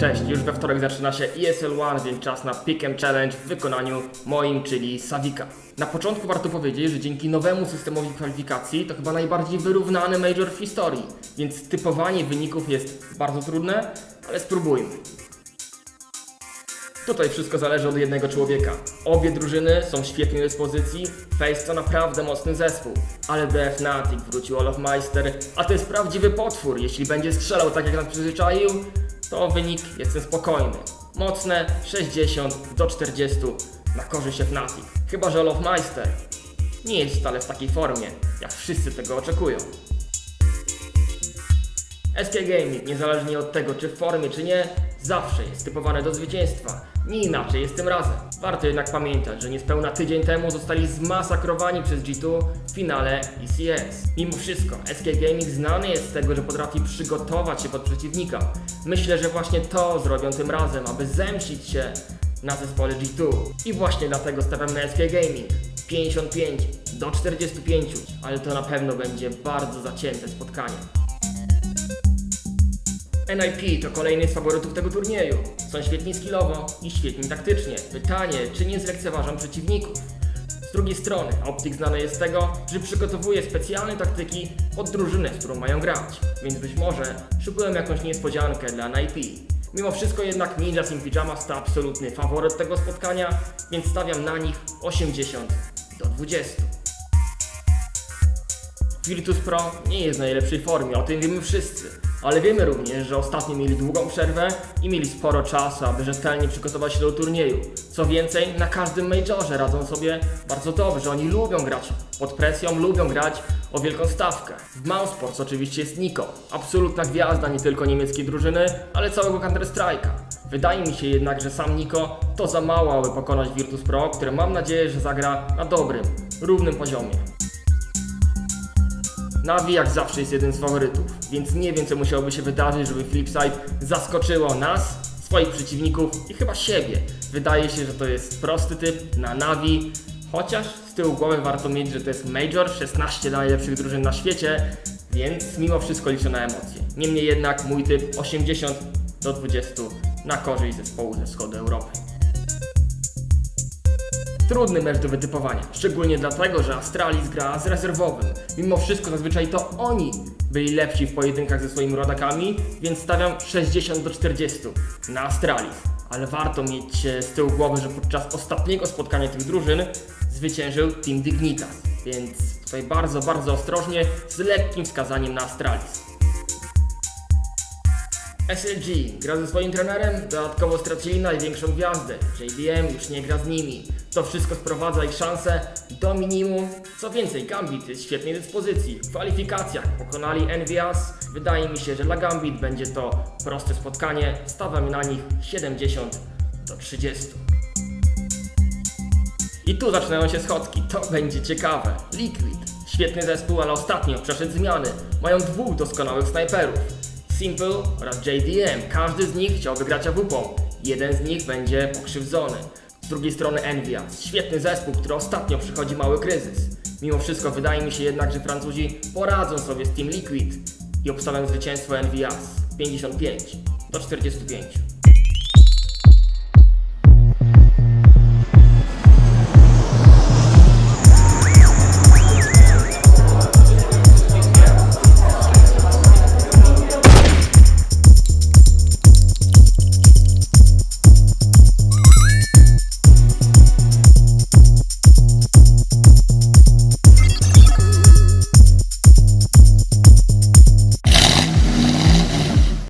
Cześć, już we wtorek zaczyna się ESL One, więc czas na Pick and Challenge w wykonaniu moim, czyli Savika. Na początku warto powiedzieć, że dzięki nowemu systemowi kwalifikacji to chyba najbardziej wyrównany major w historii, więc typowanie wyników jest bardzo trudne, ale spróbujmy. Tutaj wszystko zależy od jednego człowieka. Obie drużyny są w świetnej dyspozycji, Face to naprawdę mocny zespół, ale do Fnatic wrócił Olaf Meister, a to jest prawdziwy potwór. Jeśli będzie strzelał tak jak nas przyzwyczaił, to wynik jestem spokojny. Mocne 60 do 40 na korzyść Fnatic. Chyba, że Olaf Meister nie jest wcale w takiej formie, jak wszyscy tego oczekują. SK Gaming, niezależnie od tego, czy w formie, czy nie, zawsze jest typowane do zwycięstwa. Nie inaczej jest tym razem. Warto jednak pamiętać, że niespełna tydzień temu zostali zmasakrowani przez G2 w finale ECS. Mimo wszystko, SK Gaming znany jest z tego, że potrafi przygotować się pod przeciwnika. Myślę, że właśnie to zrobią tym razem, aby zemścić się na zespole G2. I właśnie dlatego stawiam na SK Gaming. 55 do 45, ale to na pewno będzie bardzo zacięte spotkanie. NIP to kolejny z faworytów tego turnieju. Są świetni skillowo i świetni taktycznie. Pytanie, czy nie zlekceważą przeciwników? Z drugiej strony, Optik znany jest z tego, że przygotowuje specjalne taktyki pod drużynę, z którą mają grać, więc być może szykują jakąś niespodziankę dla NIP. Mimo wszystko jednak Ninja Sin Pyjamas to absolutny faworyt tego spotkania, więc stawiam na nich 80 do 20. Virtus Pro nie jest w najlepszej formie, o tym wiemy wszyscy. Ale wiemy również, że ostatnio mieli długą przerwę i mieli sporo czasu, aby rzetelnie przygotować się do turnieju. Co więcej, na każdym majorze radzą sobie bardzo dobrze. Oni lubią grać pod presją, lubią grać o wielką stawkę. W Mousesports oczywiście jest Niko, absolutna gwiazda nie tylko niemieckiej drużyny, ale całego Counter-Strike'a. Wydaje mi się jednak, że sam Niko to za mało, aby pokonać Virtus Pro, które mam nadzieję, że zagra na dobrym, równym poziomie. Navi jak zawsze jest jeden z faworytów, więc nie wiem co musiałoby się wydarzyć, żeby Flipside zaskoczyło nas, swoich przeciwników i chyba siebie. Wydaje się, że to jest prosty typ na Navi, chociaż z tyłu głowy warto mieć, że to jest Major, 16 najlepszych drużyn na świecie, więc mimo wszystko liczę na emocje. Niemniej jednak mój typ 80 do 20 na korzyść zespołu ze wschodu Europy. Trudny mecz do wytypowania, szczególnie dlatego, że Astralis gra z rezerwowym. Mimo wszystko zazwyczaj to oni byli lepsi w pojedynkach ze swoimi rodakami, więc stawiam 60 do 40 na Astralis. Ale warto mieć e, z tyłu głowy, że podczas ostatniego spotkania tych drużyn zwyciężył Team Dignitas. Więc tutaj bardzo, bardzo ostrożnie, z lekkim wskazaniem na Astralis. SLG gra ze swoim trenerem, dodatkowo stracili największą gwiazdę. JDM już nie gra z nimi. To wszystko sprowadza ich szanse do minimum. Co więcej, Gambit jest w świetnej dyspozycji. W kwalifikacjach pokonali Envias. Wydaje mi się, że dla Gambit będzie to proste spotkanie. Stawiam na nich 70 do 30. I tu zaczynają się schodki. To będzie ciekawe. Liquid. Świetny zespół, ale ostatnio przeszedł zmiany. Mają dwóch doskonałych snajperów. Simple oraz JDM. Każdy z nich chciał wygrać AWP. Jeden z nich będzie pokrzywdzony. Z drugiej strony Envias. Świetny zespół, który ostatnio przychodzi mały kryzys. Mimo wszystko wydaje mi się jednak, że Francuzi poradzą sobie z Team Liquid i obstawiam zwycięstwo Envias 55 do 45.